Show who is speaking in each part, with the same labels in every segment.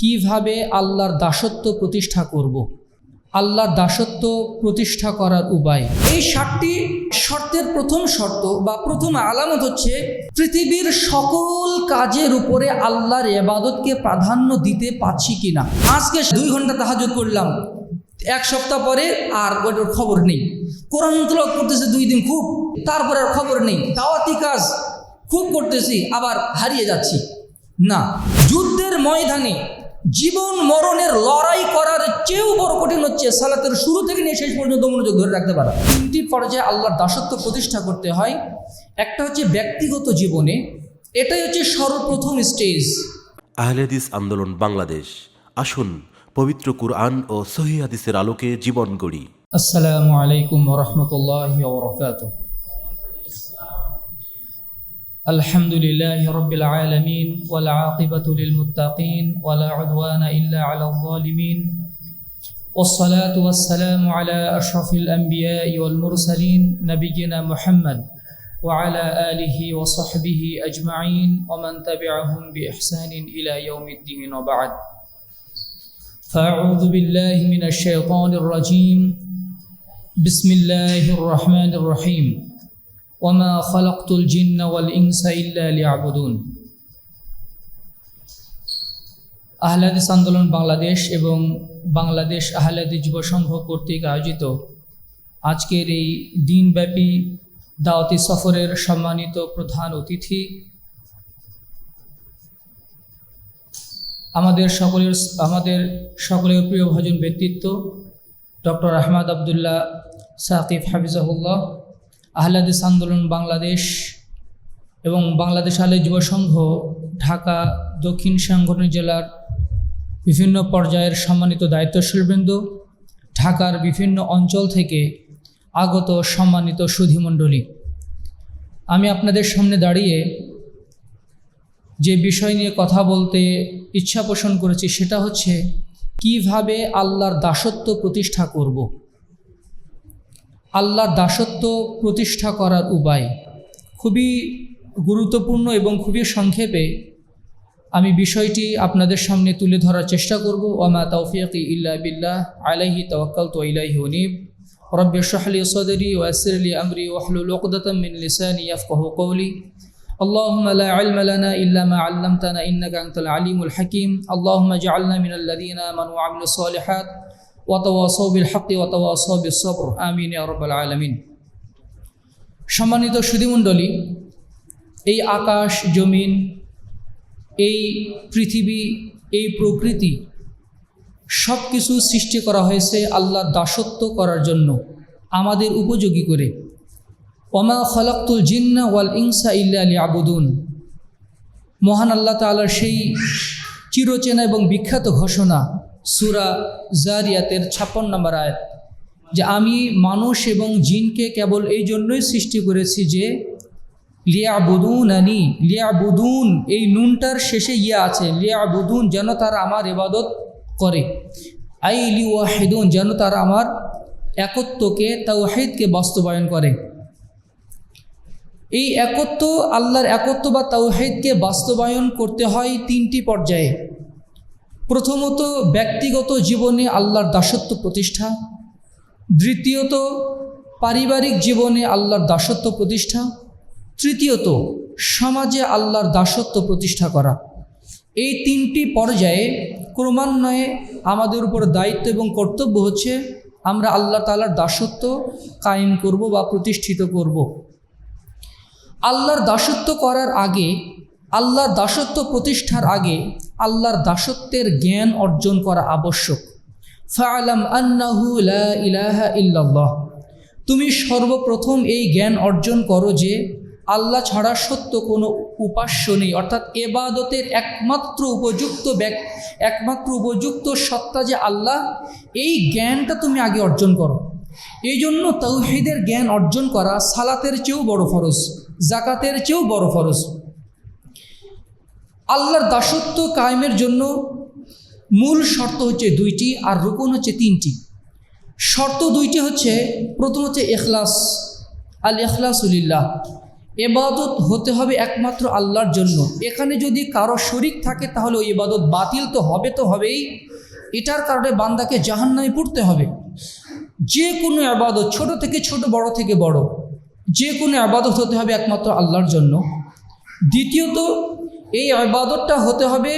Speaker 1: কীভাবে আল্লাহর দাসত্ব প্রতিষ্ঠা করব। আল্লাহর দাসত্ব প্রতিষ্ঠা করার উপায়। এই সাতটি শর্তের প্রথম শর্ত বা প্রথম আলামত হচ্ছে, পৃথিবীর সকল কাজের উপরে আল্লাহর এবাদতকে প্রাধান্য দিতে পাচ্ছি কিনা। আজকে দুই ঘণ্টা তাহাজুদ করলাম, এক সপ্তাহ পরে আর ওটার খবর নেই। কোরআন তলব করতেছে দুই দিন খুব, তারপরে আর খবর নেই। দাওয়াতি কাজ খুব করতেছি, আবার হারিয়ে যাচ্ছি। না, যুদ্ধের ময়দানে জীবন মরণের লড়াই করার চেয়েও বড় কঠিন হচ্ছে সালাতের শুরু থেকে নিয়ে শেষ পর্যন্ত মনোযোগ ধরে রাখতে পারা। তিনটি পর্যায়ে আল্লাহর দাসত্ব প্রতিষ্ঠা করতে হয়। একটা হচ্ছে ব্যক্তিগত জীবনে এটাই হচ্ছে সর্বপ্রথম স্টেজ
Speaker 2: আহলেদিস আন্দোলন বাংলাদেশ। আসুন পবিত্র কুরআন ও সহি হাদিসের আলোকে জীবন গড়ি।
Speaker 1: আসসালামু আলাইকুম রহমতুল্লাহ الحمد لله رب العالمين والعاقبة للمتقين ولا عدوان إلا على الظالمين. والصلاة والسلام على أشرف الأنبياء والمرسلين نبينا محمد وعلى آله وصحبه أجمعين ومن تبعهم بإحسان إلى يوم الدين وبعد. فأعوذ بالله من الشيطان الرجيم. بسم الله الرحمن الرحيم. ওমা খলকতুল জিন্না ওয়াল ইনসা ইল্লা আহলাদিস আন্দোলন বাংলাদেশ এবং বাংলাদেশ আহলাদি যুব সংঘ কর্তৃক আয়োজিত আজকের এই দিনব্যাপী দাওয়াতি সফরের সম্মানিত প্রধান অতিথি। আমাদের সকলের আমাদের সকলের প্রিয় ভজন ব্যক্তিত্ব ডক্টর আহমদ আবদুল্লাহ সাকিব হাফিজাহুল্লাহ। আহলাদিস আন্দোলন বাংলাদেশ এবং বাংলাদেশ আহলে যুব সংঘ ঢাকা দক্ষিণ সাংগঠনিক জেলার বিভিন্ন পর্যায়ের সম্মানিত দায়িত্বশীলবৃন্দ, ঢাকার বিভিন্ন অঞ্চল থেকে আগত সম্মানিত সুধীমণ্ডলী আমি আপনাদের সামনে দাঁড়িয়ে যে বিষয় নিয়ে কথা বলতে ইচ্ছা পোষণ করেছি সেটা হচ্ছে, কীভাবে আল্লাহর দাসত্ব প্রতিষ্ঠা করব। আল্লাহর দাসত্ব প্রতিষ্ঠা করার উপায় খুবই গুরুত্বপূর্ণ এবং খুবই সংক্ষেপে আমি বিষয়টি আপনাদের সামনে তুলে ধরার চেষ্টা করব ওমা তৌফিক ইল্লা বিল্লাহ আলাইহি তওয়াক্কাল তো ইলাইহি উনিব রব্বি শাহলি সদরি ওয়াসিরলি আমরি ওয়াহলুল উকদাতাম মিন লিসানি ইয়াফকাহু কওলি اللهم لا علم لنا إلا ما علمتنا إنك أنت العليم الحكيم اللهم اجعلنا من الذين آمنوا وعملوا الصالحات ওয়াতওয়াসৌ বিল হকি ওয়াতওয়াসৌ বিশ্বর আমিন রব্বাল আলমিন। সম্মানিত সুধিমণ্ডলী, এই আকাশ, জমিন, এই পৃথিবী, এই প্রকৃতি সব কিছু সৃষ্টি করা হয়েছে আল্লাহর দাসত্ব করার জন্য, আমাদের উপযোগী করে। ওমা খলাক্তুল জিন্না ওয়াল ইংসা ইল্লা আলী আবুদুন মহান আল্লাহ তালার সেই চিরচেনা এবং বিখ্যাত ঘোষণা সুরা জারিয়াতের ছাপ্পান্ন নম্বর আয়াত। যে আমি মানুষ এবং জিনকে কেবল এই জন্যই সৃষ্টি করেছি যে লিয়া বুদুন আনি লিয়া বুদুন এই নুনটার শেষে ইয়া আছে লিয়া বুদুন যেন তারা আমার ইবাদত করে। আই লি ওয়াহিদুন যেন তারা আমার একত্বকে, তাওহিদকে বাস্তবায়ন করে। এই একত্ব, আল্লাহর একত্ব বা তাওহিদকে বাস্তবায়ন করতে হয় তিনটি পর্যায়ে। প্রথমত ব্যক্তিগত জীবনে আল্লাহর দাসত্ব প্রতিষ্ঠা, দ্বিতীয়ত পারিবারিক জীবনে আল্লাহর দাসত্ব প্রতিষ্ঠা, তৃতীয়ত সমাজে আল্লাহর দাসত্ব প্রতিষ্ঠা করা। এই তিনটি পর্যায়ে ক্রমান্বয়ে আমাদের উপর দায়িত্ব এবং কর্তব্য হচ্ছে, আমরা আল্লাহ তালার দাসত্ব কায়েম করব বা প্রতিষ্ঠিত করব। আল্লাহর দাসত্ব করার আগে আল্লাহর দাসত্ব প্রতিষ্ঠার আগে আল্লাহর দাসত্বের জ্ঞান অর্জন করা আবশ্যক। ফালাম আন্নাহু তুমি সর্বপ্রথম এই জ্ঞান অর্জন করো যে আল্লাহ ছাড়া সত্য কোনো উপাস্য নেই। অর্থাৎ এবাদতের একমাত্র উপযুক্ত ব্যাক একমাত্র উপযুক্ত সত্তা যে আল্লাহ, এই জ্ঞানটা তুমি আগে অর্জন করো। এই জন্য তৌহিদের জ্ঞান অর্জন করা সালাতের চেয়েও বড় ফরজ জাকাতের চেয়েও বড় ফরজ। আল্লাহর দাসত্ব কায়েমের জন্য মূল শর্ত হচ্ছে দুইটি আর রুকন হচ্ছে তিনটি। শর্ত দুইটি হচ্ছে, প্রথম হচ্ছে এখলাস আল এখলাসুলিল্লাহ এবাদত হতে হবে একমাত্র আল্লাহর জন্য। এখানে যদি কারও শরিক থাকে, তাহলে ওই ইবাদত বাতিল তো হবে তো হবেই। এটার কারণে বান্দাকে জাহান্নামে পড়তে হবে। যে কোনো আবাদত ছোট থেকে ছোট, বড় থেকে বড়। যে কোনো আবাদত হতে হবে একমাত্র আল্লাহর জন্য। দ্বিতীয়ত এই আবাদতটা হতে হবে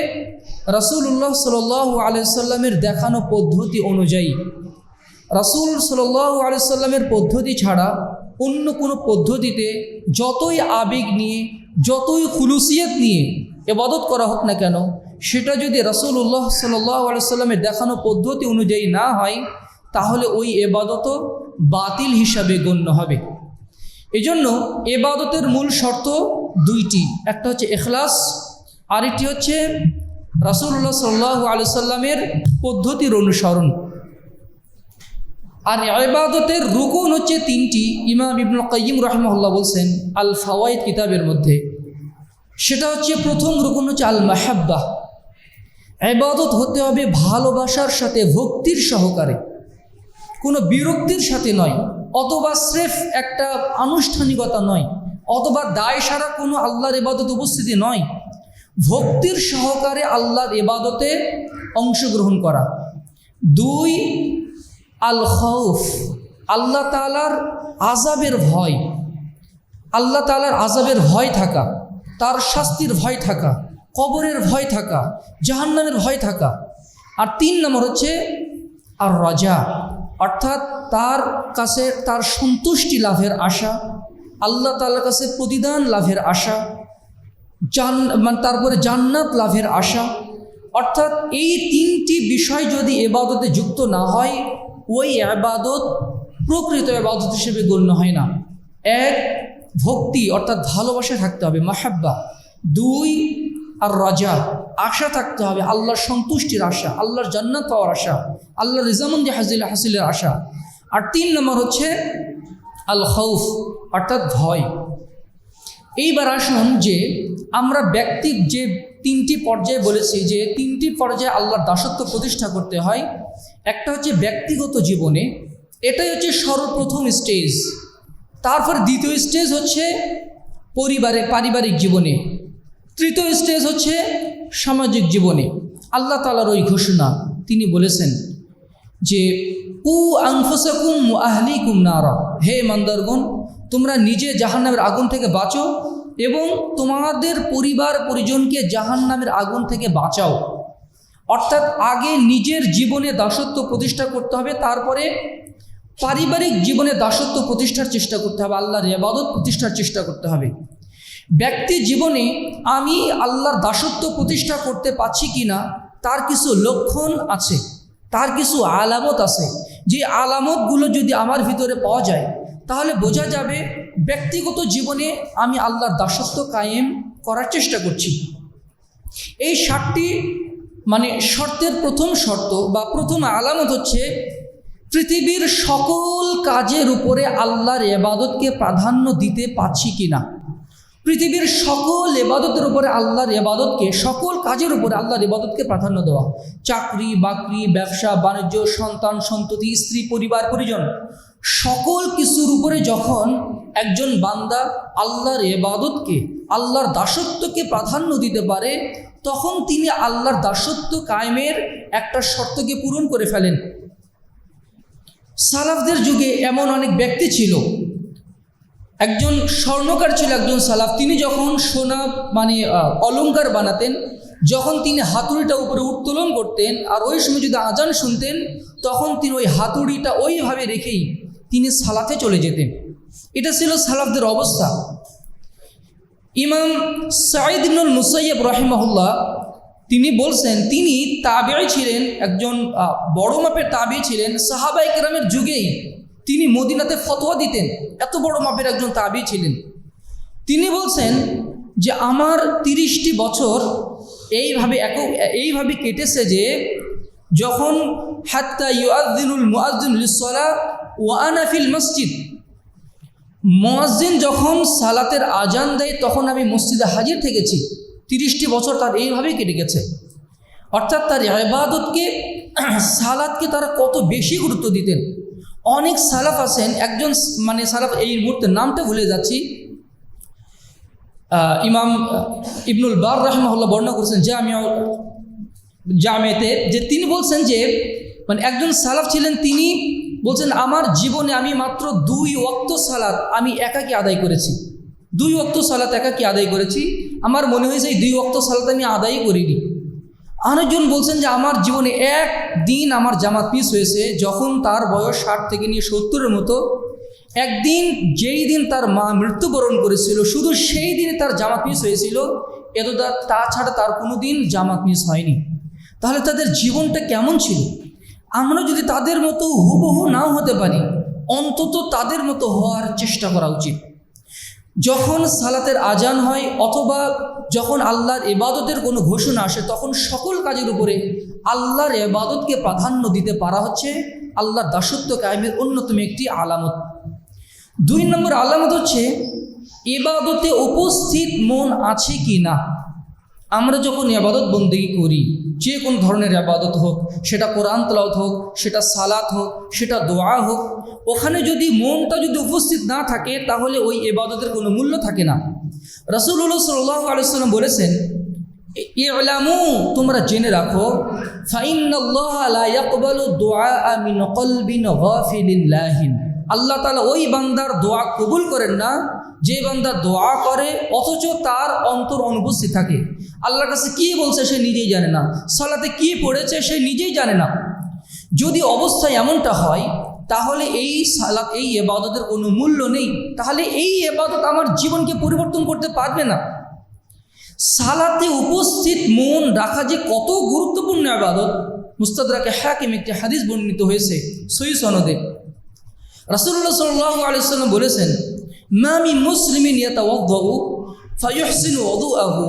Speaker 1: রাসূলুল্লাহ সাল্লাহ আলাইসাল্লামের দেখানো পদ্ধতি অনুযায়ী। রাসূল সাল্লাহ আলাইসাল্লামের পদ্ধতি ছাড়া অন্য কোনো পদ্ধতিতে যতই আবেগ নিয়ে, যতই খুলুসিয়ত নিয়ে এবাদত করা হোক না কেন, সেটা যদি রাসূলুল্লাহ সাল্লাহ আলাইসাল্লামের দেখানো পদ্ধতি অনুযায়ী না হয়, তাহলে ওই এবাদতও বাতিল হিসাবে গণ্য হবে। এজন্য এবাদতের মূল শর্ত দুইটি। একটা হচ্ছে এখলাস আরেকটি হচ্ছে রাসূলুল্লাহ সাল্লাহ আলু-সাল্লামের পদ্ধতির অনুসরণ। আর ইবাদতের রুকুন হচ্ছে তিনটি। ইমাম ইবনুল কাইয়িম রহমল্লাহ বলছেন আল ফাওয়াইদ কিতাবের মধ্যে। সেটা হচ্ছে প্রথম রুকুন হচ্ছে আল মাহাব্বাহ ইবাদত হতে হবে ভালোবাসার সাথে, ভক্তির সহকারে। কোনো বিরক্তির সাথে নয়, অথবা স্রেফ একটা আনুষ্ঠানিকতা নয়। অথবা দায় সারা কোনো আল্লাহর এবাদত উপস্থিতি নয়। ভক্তির সহকারে আল্লাহর এবাদতে অংশগ্রহণ করা। দুই আল খৌফ আল্লাহ তালার আজাবের ভয়। আল্লাহ তালার আজাবের ভয় থাকা, তার শাস্তির ভয় থাকা, কবরের ভয় থাকা, জাহান্নামের ভয় থাকা। আর তিন নম্বর হচ্ছে আর রাজা অর্থাৎ তার কাছে, তার সন্তুষ্টি লাভের আশা। আল্লাহ তালার কাছে প্রতিদান লাভের আশা, জান মানে তারপরে জান্নাত লাভের আশা। অর্থাৎ এই তিনটি বিষয় যদি এবাদতে যুক্ত না হয়, ওই আবাদত প্রকৃত আবাদত হিসেবে গণ্য হয় না। এক, ভক্তি, অর্থাৎ ভালোবাসা থাকতে হবে, মাহাব্বা। দুই, আর রাজা, আশা থাকতে হবে, আল্লাহর সন্তুষ্টির আশা, আল্লাহর জান্নাত পাওয়ার আশা, আল্লাহর রিজামন্দি হাজিল হাসিলের আশা। আর তিন নম্বর হচ্ছে আল খৌফ অর্থাৎ ভয়। এইবার আসুন যে আমরা ব্যক্তি যে তিনটি পর্যায়ে বলেছি, যে তিনটি পর্যায়ে আল্লাহর দাসত্ব প্রতিষ্ঠা করতে হয়, একটা হচ্ছে ব্যক্তিগত জীবনে, এটাই হচ্ছে সর্বপ্রথম স্টেজ তারপর দ্বিতীয় স্টেজ হচ্ছে পরিবারে, পারিবারিক জীবনে। তৃতীয় স্টেজ হচ্ছে সামাজিক জীবনে। আল্লাহ তালার ওই ঘোষণা, তিনি বলেছেন যে উ আংফুসাকুম আহলিকুম নারা। হে মান্দারগণ তোমরা নিজে জাহান্নামের আগুন থেকে বাঁচো এবং তোমাদের পরিবার পরিজনকে জাহান্নামের আগুন থেকে বাঁচাও। অর্থাৎ আগে নিজের জীবনে দাসত্ব প্রতিষ্ঠা করতে হবে, তারপরে পারিবারিক জীবনে দাসত্ব প্রতিষ্ঠার চেষ্টা করতে হবে, আল্লাহর ইবাদত প্রতিষ্ঠার চেষ্টা করতে হবে। ব্যক্তি জীবনে আমি আল্লাহর দাসত্ব প্রতিষ্ঠা করতে পারছি কি না তার কিছু লক্ষণ আছে, তার কিছু আলামত আছে। যে আলামতগুলো যদি আমার ভিতরে পাওয়া যায় তাহলে বোঝা যাবে ব্যক্তিগত জীবনে আমি আল্লাহর দাসত্ব কায়েম করার চেষ্টা করছি। এই ষাটটি মানে শর্তের প্রথম শর্ত বা প্রথম আলামত হচ্ছে পৃথিবীর সকল কাজের উপরে আল্লাহর এবাদতকে প্রাধান্য দিতে পারছি কি না পৃথিবীর সকল এবাদতের উপরে আল্লাহর এবাদতকে সকল কাজের উপরে আল্লাহর এবাদতকে প্রাধান্য দেওয়া। চাকরি, বাকরি, ব্যবসা, বাণিজ্য, সন্তান সন্ততি স্ত্রী, পরিবার, পরিজন। সকল কিছুর উপরে যখন একজন বান্দা আল্লাহর এবাদতকে আল্লাহর দাসত্বকে প্রাধান্য দিতে পারে তখন তিনি আল্লাহর দাসত্ব কায়েমের একটা শর্তকে পূরণ করে ফেলেন। সালাফদের যুগে এমন অনেক ব্যক্তি ছিল। একজন স্বর্ণকার ছিল একজন সালাফ তিনি যখন সোনা মানে আহ, অলংকার বানাতেন যখন তিনি হাতুড়িটা উপরে উত্তোলন করতেন আর ওই সময় যদি আজান শুনতেন তখন তিনি ওই হাতুড়িটা ওইভাবে রেখেই তিনি সালাতে চলে যেতেন। এটা ছিল সালাফদের অবস্থা। ইমাম সাঈদ ইবনুল মুসাইয়ব রহিমাহুল্লাহ তিনি বলছেন, তিনি তাবেই ছিলেন, একজন বড় মাপের তাবেই ছিলেন। সাহাবাই কেরামের যুগেই তিনি মদিনাতে ফতোয়া দিতেন। এত বড় মাপের একজন তাবি ছিলেন। তিনি বলছেন যে, আমার তিরিশটি বছর এইভাবে এক এইভাবে কেটেছে যে, যখন হাত্তা ইউআদ্দিনুল মুআদ্দিনুল সলা ওয়ানাফিল মসজিদ। মুয়াজ্জিন যখন সালাতের আজান দেয়, তখন আমি মসজিদে হাজির থেকেছি। তিরিশটি বছর তার এইভাবেই কেটে গেছে। অর্থাৎ তার ইবাদতকে সালাদকে তারা কত বেশি গুরুত্ব দিতেন। অনেক সালাফ আছেন, একজন মানে সালাফ এই মুহূর্তে নামটা ভুলে যাচ্ছি। ইমাম ইবনুল বার রাহমাহুল্লাহ বর্ণনা করেছেন জামিয়া জামেতে যে তিনি বলছেন যে মানে একজন সালাফ ছিলেন, তিনি বলছেন, আমার জীবনে আমি মাত্র দুই ওক্ত সালাত আমি একাকি আদায় করেছি। দুই ওক্ত সালাত একাকি আদায় করেছি। আমার মনে হয়েছে এই দুই ওক্ত সালাত আমি আদায় করিনি। আরেকজন বলছেন যে, আমার জীবনে এক দিন আমার জামাত পিস হয়েছে, যখন তার বয়স ষাট থেকে নিয়ে সত্তরের মতো। একদিন যেই দিন তার মা মৃত্যুবরণ করেছিল, শুধু সেই দিনে তার জামাত মিস হয়েছিল। এত তাছাড়া তার কোনো দিন জামাত মিস হয়নি। তাহলে তাদের জীবনটা কেমন ছিল? আমরা যদি তাদের মতো হুবহু নাও হতে পারি, অন্তত তাদের মতো হওয়ার চেষ্টা করা উচিত। যখন সালাতের আজান হয় অথবা যখন আল্লাহর এবাদতের কোনো ঘোষণা আসে, তখন সকল কাজের উপরে আল্লাহর এবাদতকে প্রাধান্য দিতে পারা হচ্ছে আল্লাহর দাসত্ব কায়েমের অন্যতম একটি আলামত। দুই নম্বর আলামত হচ্ছে এবাদতে উপস্থিত মন আছে কি না? আমরা যখন এবাদত বন্দেগী করি, যে কোনো ধরনের আবাদত হোক, সেটা কোরআন তলাওত হোক, সেটা সালাত হোক, সেটা দোয়া হোক, ওখানে যদি মনটা যদি উপস্থিত না থাকে, তাহলে ওই এবাদতের কোনো মূল্য থাকে না। রসুল্লাহ সাল্লাহ আলসালাম বলেছেন, ইলামু, তোমরা জেনে রাখো আল্লাহ তালা ওই বান্দার দোয়া কবুল করেন না যে বান্দা দোয়া করে, অথচ তার অন্তর অনুপস্থিত থাকে। আল্লাহর কাছে কি বলছে সে নিজেই জানে না। সালাতে কি পড়েছে সে নিজেই জানে না। যদি অবস্থা এমনটা হয়, তাহলে এই সালাত, এই এবাদতের কোনো মূল্য নেই। তাহলে এই এবাদত আমার জীবনকে পরিবর্তন করতে পারবে না। সালাতে উপস্থিত মন রাখা যে কত গুরুত্বপূর্ণ আবাদত মুস্তাদরাকে হাকিম একটি হাদিস বর্ণিত হয়েছে সই সনদে। রাসুল্লাহ সাল্লাহ আলিয়াল্লাম বলেছেন মামি মুসলিমিন ইয়াতাওয়াদ্দাউ, ফায়ুহসিনু ওয়াদুআহু।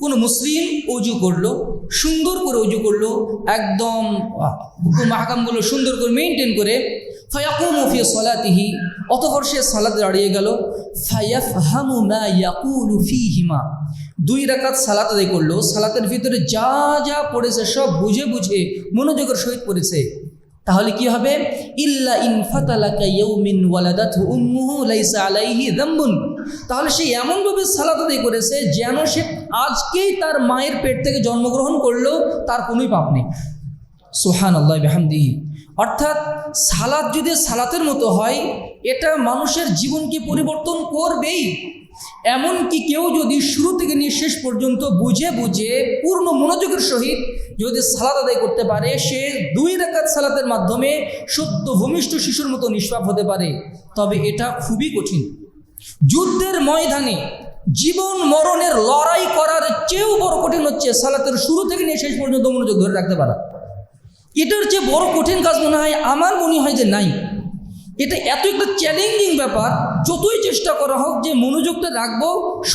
Speaker 1: কোন মুসলিম অজু করল, সুন্দর করে অজু করল, একদম হুকুম সুন্দর করে মেনটেন করে, ফায়াকুমু ফি সলাতিহি, অতঃপর সে সালাতে দাঁড়িয়ে গেল, ফায়াফহামু মা ইয়াকুলু ফিহিমা। দুই রাকাত সালাত আদায় করল, সালাতের ভিতরে যা যা পড়েছে সব বুঝে বুঝে মনোযোগের সহিত পড়েছে। তাহলে কি হবে? ইল্লা ইন ফাতালাকা ইয়াউমিন ওয়ালাদাতহু উম্মুহু লাইসা আলাইহি তাহলে সে এমনভাবে সালাত আদায় করেছে যেন সে আজকেই তার মায়ের পেট থেকে জন্মগ্রহণ করলেও তার কোনোই পাপ নেই। সোহান আল্লাহ বেহামদিহি। অর্থাৎ সালাদ যদি সালাতের মতো হয়, এটা মানুষের জীবনকে পরিবর্তন করবেই। এমনকি কেউ যদি শুরু থেকে নিয়ে শেষ পর্যন্ত বুঝে বুঝে পূর্ণ মনোযোগের সহিত যদি সালাদ আদায় করতে পারে, সে দুই রেখাত সালাতের মাধ্যমে সদ্য ভূমিষ্ঠ শিশুর মতো নিষ্পাপ হতে পারে। তবে এটা খুবই কঠিন। যুদ্ধের ময়দানে জীবন মরণের লড়াই করার চেয়েও বড় কঠিন হচ্ছে সালাতের শুরু থেকে নিয়ে শেষ পর্যন্ত মনোযোগ ধরে রাখতে পারা। এটার যে বড় কঠিন কাজ মনে হয়, আমার মনে হয় যে নাই। এটা এত একটা চ্যালেঞ্জিং ব্যাপার, যতই চেষ্টা করা হোক যে মনোযোগটা রাখব,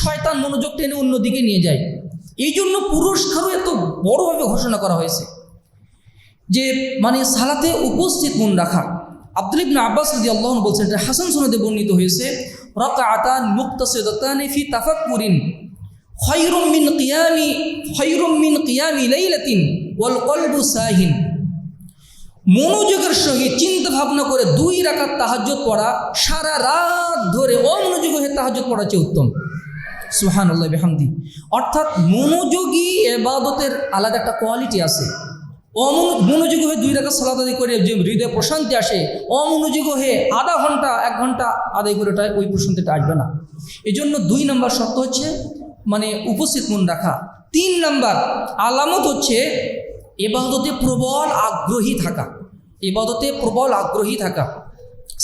Speaker 1: শয়তান মনোযোগ টেনে অন্যদিকে নিয়ে যায়। এই জন্য পুরস্কারও এত বড়ভাবে ঘোষণা করা হয়েছে। যে মানে সালাতে উপস্থিত মন রাখা। আব্দুল ইবনা আব্বাস রদি আল্লাহ বলছেন, এটা হাসান সনদে বর্ণিত হয়েছে রকা আতান মুক্তাসিদাতানি ফি তাফাক্কুরিন, খয়রুম মিন কিয়ামি, খয়রুম মিন কিয়ামি লাইলাতিন ওয়াল কলবু সাহিন। মনোযোগের সহিত চিন্তা ভাবনা করে দুই রাকাত তাহাজ্জত পড়া, সারা রাত ধরে অমনোযোগ হয়ে তাহাজ্জত পড়া চেয়ে উত্তম। সুহান আল্লাহ বেহামদি। অর্থাৎ মনোযোগী এবাদতের আলাদা একটা কোয়ালিটি আছে। অমন, মনোযোগী হয়ে দুই সালাত আদায় করে যে হৃদয়ে প্রশান্তি আসে, অমনোযোগ হয়ে আধা ঘণ্টা, এক ঘণ্টা আদায় করে ওটা ওই প্রশান্তিটা আসবে না। এই জন্য দুই নম্বর শর্ত হচ্ছে মানে উপস্থিত মন রাখা। তিন নাম্বার আলামত হচ্ছে এবাদতে প্রবল আগ্রহী থাকা। এবাদতে প্রবল আগ্রহী থাকা।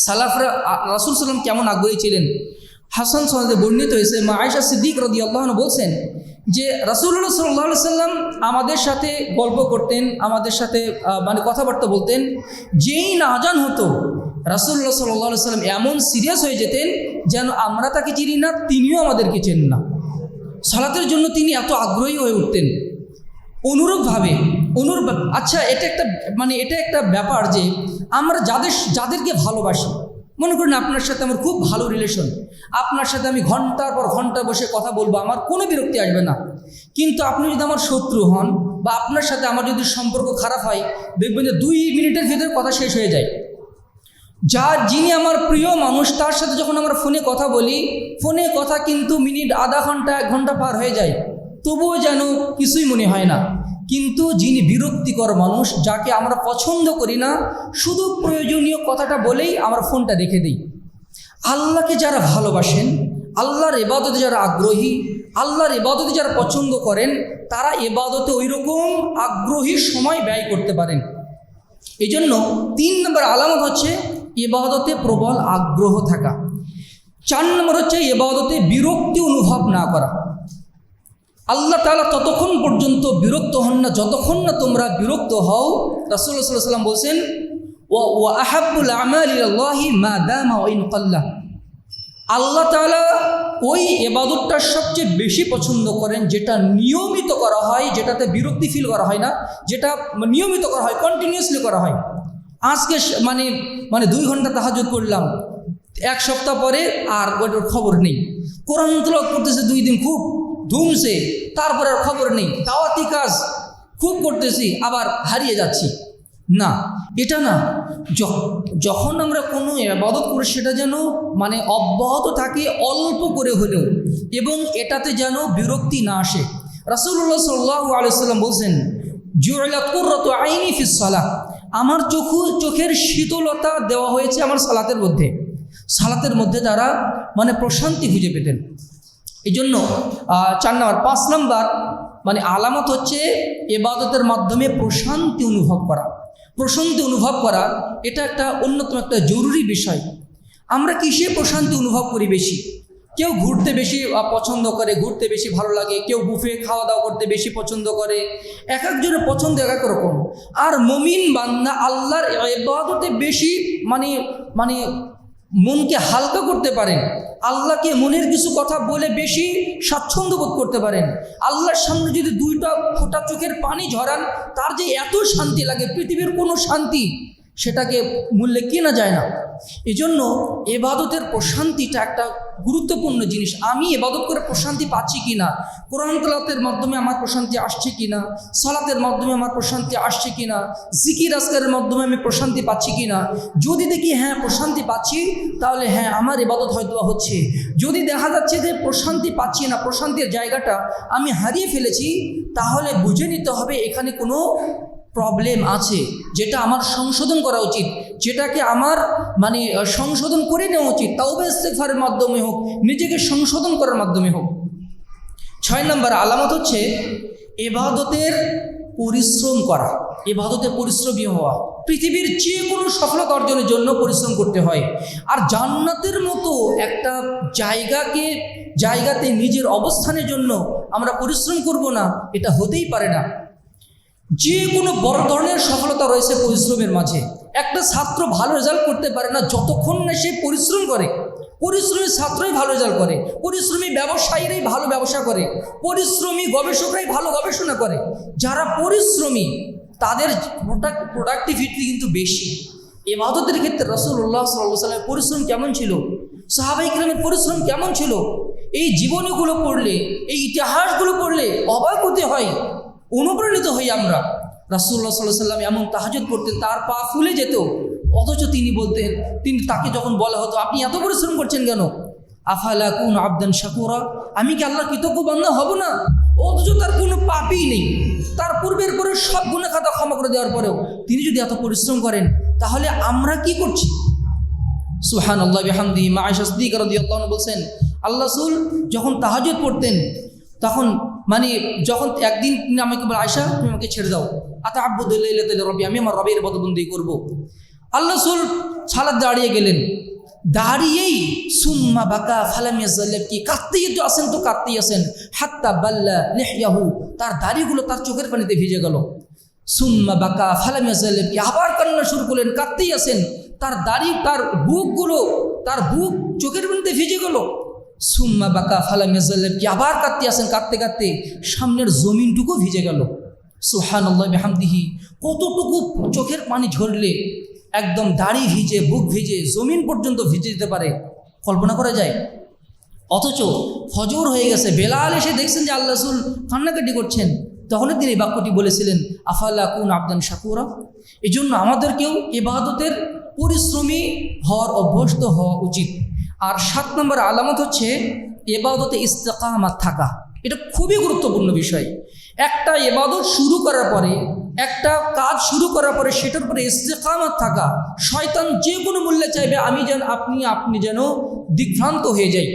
Speaker 1: সালাফরা রাসুল সাল্লাম কেমন আগ্রহী ছিলেন? হাসান সনদে বর্ণিত হয়েছে, মা আয়সা সিদ্দিক রদি আল্লাহন বলছেন যে রাসুল্লাহ সাল্লাহ সাল্লাম আমাদের সাথে গল্প করতেন, আমাদের সাথে মানে কথাবার্তা বলতেন। যেই না আজান হতো রাসুল্লাহ সাল্লাহ সাল্লাম এমন সিরিয়াস হয়ে যেতেন যেন আমরা তাকে চিনি না, তিনিও আমাদেরকে চেনেন না। সালাতের জন্য তিনি এত আগ্রহী হয়ে উঠতেন। অনুরূপভাবে, অনুরূপ আচ্ছা এটা একটা মানে এটা একটা ব্যাপার যে আমরা যাদের, যাদেরকে ভালোবাসি, মনে করুন আপনার সাথে আমার খুব ভালো রিলেশন আপনার সাথে আমি ঘণ্টার পর ঘণ্টা বসে কথা বলব, আমার কোনো বিরক্তি আসবে না। কিন্তু আপনি যদি আমার শত্রু হন বা আপনার সাথে আমার যদি সম্পর্ক খারাপ হয়, দেখবেন যে দুই মিনিটের ভিতরে কথা শেষ হয়ে যায়। যা, যিনি আমার প্রিয় মানুষ, তার সাথে যখন আমরা ফোনে কথা বলি, ফোনে কথা কিন্তু মিনিট, আধা ঘণ্টা, এক ঘণ্টা পার হয়ে যায়। তবুও যেন কিছুই মনে হয় না। কিন্তু যিনি বিরক্তিকর মানুষ, যাকে আমরা পছন্দ করি না, শুধু প্রয়োজনীয় কথাটা বলেই আমরা ফোনটা রেখে দিই। আল্লাহকে যারা ভালোবাসেন, আল্লাহর এবাদতে যারা আগ্রহী, আল্লাহর এবাদতে যারা পছন্দ করেন, তারা এবাদতে ওই রকম আগ্রহী সময় ব্যয় করতে পারেন। এই জন্য তিন নম্বর আলামত হচ্ছে এবাদতে প্রবল আগ্রহ থাকা। চার নম্বর হচ্ছে এবাদতে বিরক্তি অনুভব না করা। আল্লাহ তাআলা ততক্ষণ পর্যন্ত বিরক্ত হন না, যতক্ষণ না তোমরা বিরক্ত হও রাসুল্লাহ সাল্লাহ সাল্লাম বলছেন ও ও আহাবুল আমালিল্লাহি মা আল্লাহ তালা ওই এবাদতটা সবচেয়ে বেশি পছন্দ করেন, যেটা নিয়মিত করা হয়, যেটাতে বিরক্তি ফিল করা হয় না, যেটা নিয়মিত করা হয় কন্টিনিউয়াসলি করা হয়। আজকে মানে মানে দুই ঘণ্টা তাহাজুদ করলাম, এক সপ্তাহ পরে আর ওটার খবর নেই। কোরআন তলাওয়াত করতেছে দুই দিন খুব ধুমছে তারপরে আর খবর নেই। দাওয়াতি কাজ খুব করতেছি, আবার হারিয়ে যাচ্ছি। না, এটা না যখন আমরা কোনো আবাদত করি, সেটা যেন মানে অব্যাহত থাকে অল্প করে হলেও, এবং এটাতে যেন বিরক্তি না আসে। রাসুল্লাহ সাল্লাহ আলাইসাল্লাম বলছেন কুর্রত আইনি ফিস সালাহ। আমার চোখু, চোখের শীতলতা দেওয়া হয়েছে আমার সালাতের মধ্যে। সালাতের মধ্যে তারা মানে প্রশান্তি খুঁজে পেতেন। এই জন্য চার নম্বর, পাঁচ নম্বর মানে আলামত হচ্ছে এবাদতের মাধ্যমে প্রশান্তি অনুভব করা। প্রশান্তি অনুভব করা, এটা একটা অন্যতম একটা জরুরি বিষয়। আমরা কিসে প্রশান্তি অনুভব করি বেশি? কেউ ঘুরতে বেশি পছন্দ করে, ঘুরতে বেশি ভালো লাগে, কেউ বুফে খাওয়া দাওয়া করতে বেশি পছন্দ করে, এক একজনের পছন্দ এক এক রকম। আর মমিন বান্দা আল্লাহর এবাদতে বেশি মানে মানে মনকে হালকা করতে পারেন। আল্লাহকে মনের কিছু কথা বলে বেশি স্বাচ্ছন্দ্য বোধ করতে পারেন। আল্লাহর সামনে যদি দুইটা ফোঁটা চোখের পানি ঝরান, তার যে এত শান্তি লাগে, পৃথিবীর কোনো শান্তি সেটাকে মূল্যে কেনা যায় না। এজন্য এবাদতের প্রশান্তিটা একটা গুরুত্বপূর্ণ জিনিস। আমি এবাদত করে প্রশান্তি পাচ্ছি কি না? কোরআন তলাতের মাধ্যমে আমার প্রশান্তি আসছে কি না? সলাতের মাধ্যমে আমার প্রশান্তি আসছে কি না? জিকির আজকারের মাধ্যমে আমি প্রশান্তি পাচ্ছি কি না? যদি দেখি হ্যাঁ প্রশান্তি পাচ্ছি, তাহলে হ্যাঁ আমার এবাদত হয়তো হচ্ছে। যদি দেখা যাচ্ছে যে প্রশান্তি পাচ্ছি না, প্রশান্তির জায়গাটা আমি হারিয়ে ফেলেছি, তাহলে বুঝে নিতে হবে এখানে কোনো প্রবলেম আছে, যেটা আমার সংশোধন করা উচিত, যেটাকে আমার মানে সংশোধন করে নেওয়া উচিত তাও ইস্তেগফারের মাধ্যমে হোক, নিজেকে সংশোধন করার মাধ্যমে হোক। ছয় নম্বর আলামত হচ্ছে এবাদতের পরিশ্রম করা, এবাদতে পরিশ্রমী হওয়া। পৃথিবীর যে কোনো সফলতা অর্জনের জন্য পরিশ্রম করতে হয়। আর জান্নাতের মতো একটা জায়গাকে, জায়গাতে নিজের অবস্থানের জন্য আমরা পরিশ্রম করব না, এটা হতেই পারে না। যে কোনো বড় ধরনের সফলতা রয়েছে পরিশ্রমের মাঝে। একটা ছাত্র ভালো রেজাল্ট করতে পারে না যতক্ষণ না সে পরিশ্রম করে। পরিশ্রমী ছাত্রই ভালো রেজাল্ট করে। পরিশ্রমী ব্যবসায়ীরাই ভালো ব্যবসা করে। পরিশ্রমী গবেষকরাই ভালো গবেষণা করে। যারা পরিশ্রমী, তাদের প্রোডাক্ট প্রোডাক্টিভিটি কিন্তু বেশি। এবাদতের ক্ষেত্রে রসুল্লাহ সাল্লাহ সাল্লামের পরিশ্রম কেমন ছিল? সাহাবাই গ্রামের পরিশ্রম কেমন ছিল? এই জীবনীগুলো পড়লে, এই ইতিহাসগুলো পড়লে অবাক হতে হয়। অনুপ্রাণিত হই আমরা। রাসুল্লাহ সাল্লাহ সাল্লাম এমন তাহাজত করতেন তার পা ফুলে যেত। অথচ তিনি বলতেন, তিনি তাকে যখন বলা হতো, আপনি এত পরিশ্রম করছেন কেন? আফালা কুন আবদান শাকুরা? আমি কি আল্লাহর কৃতজ্ঞ বান্ধব হব না? অথচ তার কোনো পাপই নেই। তার পূর্বের পরে সব গুণে খাতা ক্ষমা করে দেওয়ার পরেও তিনি যদি এত পরিশ্রম করেন, তাহলে আমরা কি করছি? সুহান আল্লাহ বিহামদি মা আয়সা সিদ্দিক রাদিয়াল্লাহু আনহা বলছেন, আল্লাহ রসুল যখন তাহাজুদ পড়তেন, তখন মানে যখন একদিন তিনি আমাকে বলে আয়সা তুমি আমাকে ছেড়ে দাও। আতা আব্বুদুল্লাহ রবি, আমি আমার রবের বদবন্দি করব। আল্লাহ রসুল সালাদ দাঁড়িয়ে গেলেন। দাঁড়িয়েই সুম্মা বাকা ফালামিয়া জাল্লাব কি কাঁদতেই তো আসেন তো কাঁদতেই আসেন হাত্তা বাল্লা লেহিয়াহু, তার দাড়িগুলো তার চোখের পানিতে ভিজে গেল। সুম্মা বাকা ফালামিয়া জাল্লাব কি আবার কান্না শুরু করলেন, কাঁদতেই আসেন তার দাড়ি, তার বুকগুলো, তার বুক চোখের পানিতে ভিজে গেল। সুম্মা বাকা ফালামিয়া জাল্লাব কি আবার কাঁদতে আসেন, কাঁদতে কাঁদতে সামনের জমিনটুকু ভিজে গেল। সুহান আল্লাহ বেহামদিহি, কতটুকু চোখের পানি ঝরলে একদম দাড়ি ভিজে, বুক ভিজে, জমিন পর্যন্ত ভিজে যেতে পারে, কল্পনা করা যায়? অথচ ফজর হয়ে গেছে, বেলাল এসে দেখছেন যে আল্লাহ রসুল কান্নাকাটি করছেন। তখনই তিনি এই বাক্যটি বলেছিলেন আফাল্লা কুন আবদান শাকুরা? এই জন্য আমাদেরকেও এবাদতের পরিশ্রমী হওয়ার অভ্যস্ত হওয়া উচিত। আর সাত নম্বর আলামত হচ্ছে এবাদতে ইস্তেকামাত থাকা। এটা খুবই গুরুত্বপূর্ণ বিষয়। একটা এবাদত শুরু করার পরে, একটা কাজ শুরু করার পরে সেটার উপরে ইস্তেকামাত থাকা। শয়তান যে কোনো মূল্যে চাইবে আমি যেন, আপনি আপনি যেন দিগ্ভ্রান্ত হয়ে যাই।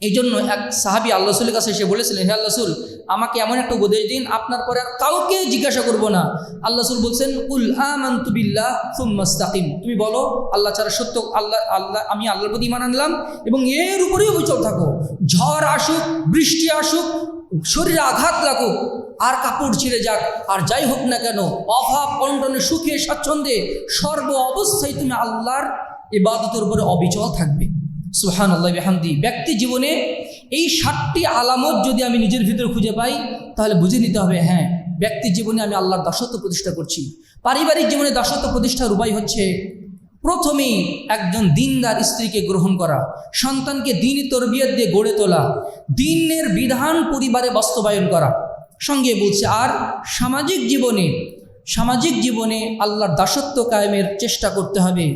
Speaker 1: এই জন্য এক সাহাবি আল্লাহসুলের কাছে এসে বলেছিলেন, হে আল্লাহ রসুল আমাকে এমন একটা উপদেশ দিন, আপনার পরে আর কাউকে জিজ্ঞাসা করব না। আল্লাহ রসুল বলছেন উল আমান্তুবিল্লাহ সুম্মাস্তাকিম তুমি বলো, আল্লাহ ছাড়া সত্য, আল্লাহ আল্লাহ, আমি আল্লাহর প্রতি ইমান আনলাম এবং এর উপরেই অবিচল থাকো। ঝড় আসুক, বৃষ্টি আসুক, শরীরে আঘাত লাগুক, আর কাপড় ছিঁড়ে যাক, আর যাই হোক না কেন, অভাব, অন্টনে সুখে, স্বাচ্ছন্দ্যে, সর্ব অবস্থায় তুমি আল্লাহর ইবাদতের উপরে অবিচল থাকবে। সুহান আল্লাহ বেহান্দি ব্যক্তি জীবনে এই ষাটটি আলামত যদি আমি নিজের ভিতরে খুঁজে পাই, তাহলে বুঝে নিতে হবে হ্যাঁ ব্যক্তি জীবনে আমি আল্লাহর দাসত্ব প্রতিষ্ঠা করছি। পারিবারিক জীবনে দাসত্ব প্রতিষ্ঠার উপায় হচ্ছে প্রথমেই একজন দিনদার স্ত্রীকে গ্রহণ করা, সন্তানকে দিনই তরবিয়ত দিয়ে গড়ে তোলা, দিনের বিধান পরিবারে বাস্তবায়ন করা। সঙ্গে বলছে, আর সামাজিক জীবনে সামাজিক জীবনে আল্লাহর দাসত্ব কায়েমের চেষ্টা করতে হবে।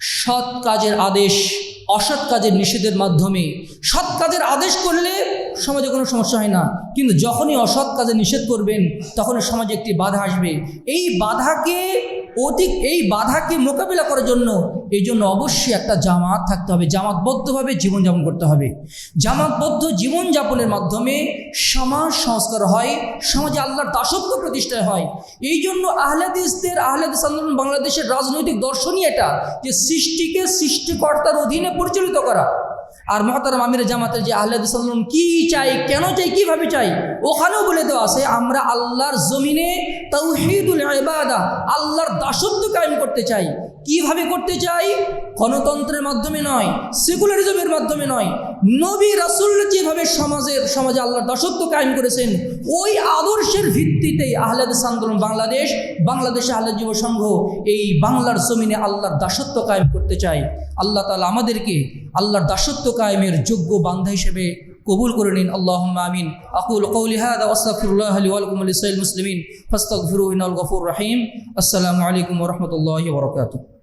Speaker 1: সৎ কাজের আদেশ অসৎ কাজের নিষেধের মাধ্যমে। সৎ কাজের আদেশ করলে সমাজে কোনো সমস্যা হয় না। কিন্তু যখনই অসৎ কাজে নিষেধ করবেন তখন সমাজে একটি বাধা আসবে। এই বাধাকে অধিক এই বাধাকে মোকাবিলা করার জন্য, এই জন্য অবশ্যই একটা জামাত থাকতে হবে, জামাতবদ্ধভাবে জীবনযাপন করতে হবে। জামাতবদ্ধ জীবনযাপনের মাধ্যমে সমাজ সংস্কার হয়, সমাজে আল্লাহর দাসত্ব প্রতিষ্ঠা হয়। এই জন্য আহলাদিসদের, আহলাদিস আন্দোলন বাংলাদেশের রাজনৈতিক দর্শনই এটা, যে সৃষ্টিকে সৃষ্টিকর্তার অধীনে পরিচালিত করা। আর মহতারাম আমির জামাতের যে আহলে সাল্লাম কী চাই, কেন চাই, কীভাবে চাই, ওখানেও বলে দেওয়া আছে, আমরা আল্লাহর জমিনে তৌহিদুল ইবাদা, আল্লাহর দাসত্ব কায়েম করতে চাই। কীভাবে করতে চাই? গণতন্ত্রের মাধ্যমে নয়, সেকুলারিজমের মাধ্যমে নয়। নবী রাসুল যেভাবে সমাজের সমাজে আল্লাহর দাসত্ব কায়েম করেছেন, ওই আদর্শের ভিত্তিতেই আহলাদিস আন্দোলন বাংলাদেশ বাংলাদেশ আহলাদ যুব সংঘ এই বাংলার জমিনে আল্লাহর দাসত্ব কায়েম করতে চাই আল্লাহ তালা আমাদেরকে আল্লাহর দাসত্ব কায়েমের যোগ্য বান্ধা হিসেবে কবুল করে নিন। আল্লাহ আমিন। আকুল কৌলি হাদা ওয়াস্তাগফিরুল্লাহ লি ওয়া লাকুম ওয়া লিসাইল মুসলিমিন। ফাস্তাগফিরু ইন্নাল গফুর রহিম। আসসালামু আলাইকুম রাহমাতুল্লাহি ওয়া বারাকাতুহু।